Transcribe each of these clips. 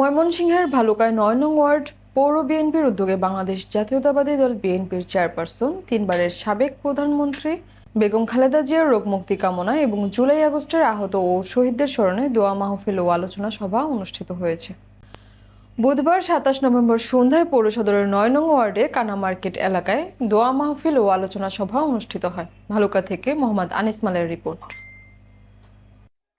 ময়মনসিংহের ভালুকায় নয় নং ওয়ার্ড পৌর বিএনপির উদ্যোগে বাংলাদেশ জাতীয়তাবাদী দল বিএনপির চেয়ারপারসন, তিনবারের সাবেক প্রধানমন্ত্রী বেগম খালেদা জিয়ার রোগ মুক্তি কামনা এবং জুলাই আগস্টের আহত ও শহীদদের স্মরণে দোয়া, মাহফিল ও আলোচনা সভা অনুষ্ঠিত হয়েছে। বুধবার সাতাশ নভেম্বর সন্ধ্যায় পৌর সদরের নয় নং ওয়ার্ডে কানা মার্কেট এলাকায় দোয়া, মাহফিল ও আলোচনা সভা অনুষ্ঠিত হয়। ভালুকা থেকে মোহাম্মদ আনিস মালের রিপোর্ট।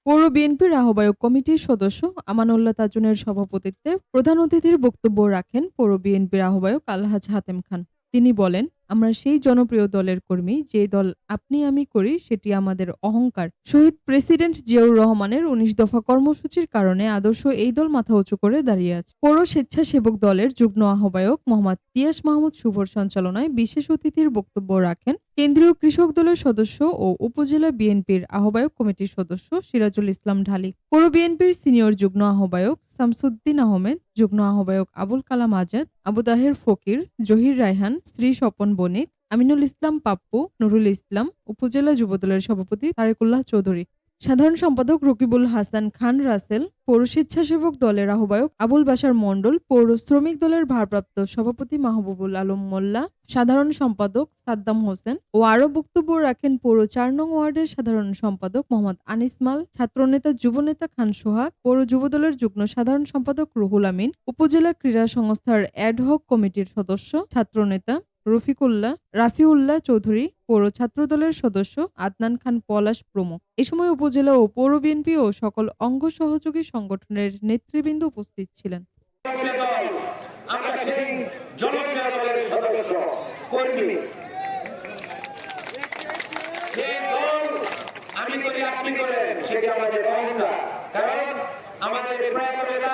পৌর বিএনপির আহ্বায়ক কমিটির সদস্য আমানুল্লাহ তাজুনের সভাপতিত্বে প্রধান অতিথির বক্তব্য রাখেন পৌর বিএনপির আহ্বায়ক আলহাজ হাতেম খান। তিনি বলেন আমরা সেই জনপ্রিয় দলের কর্মী, যে দল আপনি আমি করি সেটি আমাদের অহংকার। শহীদ প্রেসিডেন্ট জিয়াউর রহমানের উনিশ দফা কর্মসূচির কারণে আদর্শ এই দল মাথা উঁচু করে দাঁড়িয়ে আছে। পৌর স্বেচ্ছাসেবক দলের যুগ্ম আহ্বায়ক মোহাম্মদ তিয়াস মাহমুদ শুভর সঞ্চালনায় বিশেষ অতিথির বক্তব্য রাখেন কেন্দ্রীয় কৃষক দলের সদস্য ও উপজেলা বিএনপির আহ্বায়ক কমিটির সদস্য সিরাজুল ইসলাম ঢালি। পৌর বিএনপির সিনিয়র যুগ্ম আহ্বায়ক শামসুদ্দিন আহমেদ যুগ্ম আহ্বায়ক আবুল কালাম আজাদ, আবু তাহের ফকির, জহির রায়হান শ্রী স্বপন বণিক, আমিনুল ইসলাম পাপ্পু, নুরুল ইসলাম, উপজেলা যুবদলের সভাপতি তারেকুল্লাহ চৌধুরী। সাধারণ সম্পাদক রকিবুল হাসান খান রাসেল, পৌর স্বেচ্ছাসেবক দলের আহ্বায়ক আবুল বাশার মণ্ডল, পৌর শ্রমিক দলের ভারপ্রাপ্ত সভাপতি মাহবুবুল আলম মোল্লা, সাধারণ সম্পাদক সাদ্দাম হোসেন ও আরও বক্তব্য রাখেন পৌর চার নং ওয়ার্ডের সাধারণ সম্পাদক মোহাম্মদ আনিস মাল, ছাত্রনেতা যুবনেতা খান সোহাগ, পৌর যুবদলের যুগ্ম সাধারণ সম্পাদক রুহুল আমিন, উপজেলা ক্রীড়া সংস্থার অ্যাডহক কমিটির সদস্য, ছাত্রনেতা রফিকুল্লাহ, রাফিউল্লাহ চৌধুরী, পৌর ছাত্রদলের সদস্য আদনান খান পলাশ প্রমুখ। এ সময় উপজেলা ও পৌর বিএনপি ও সকল অঙ্গ সহযোগী সংগঠনের নেতৃবৃন্দ উপস্থিত ছিলেন। আমাদের আমাদের প্রয়াত নেতা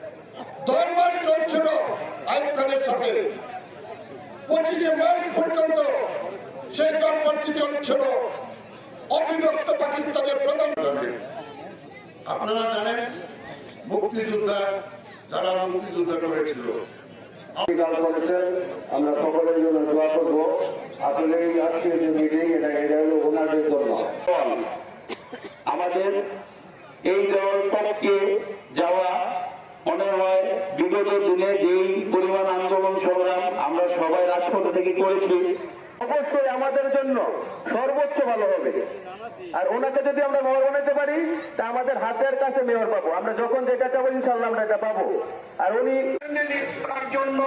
দরবার চলছিল আইব খানের সাথে। পঁচিশে মার্চ পর্যন্ত সেই দরবারটি চলছিল অবিভক্ত পাকিস্তানের প্রধানমন্ত্রী আপনারা জানেন মুক্তিযোদ্ধা যারা মুক্তিযুদ্ধ করেছিল। আমরা সকলের জন্য দোয়া করব। আসলে এই আজকের যে মিটিং এটা এটা হলো ওনাদের জন্য। আমাদের এই দল পক্ষে যাওয়া বিগত দিনে যেই পরিমাণ আন্দোলন সংগ্রাম আমরা সবাই রাজপথ থেকে করেছি অবশ্যই আমাদের জন্য সর্বোচ্চ ভালো হবে। আর ওনাকে যদি আমরা মেয়র বানাতে পারি তা আমাদের হাতের কাছে মেয়র পাবো। আমরা যখন যেটা চাবো ইনশাল্লাহ আমরা এটা পাবো। আর উনি জন্য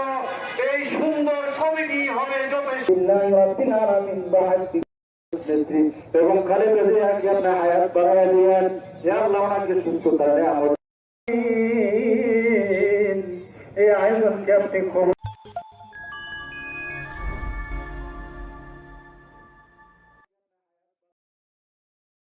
এই সুন্দর কমিটি হবে যথেষ্ট। এবং খালেদ হায়াত বাড়ায় দিয়েন আল্লাহ ওনাকে সুস্থতা দেয় gracias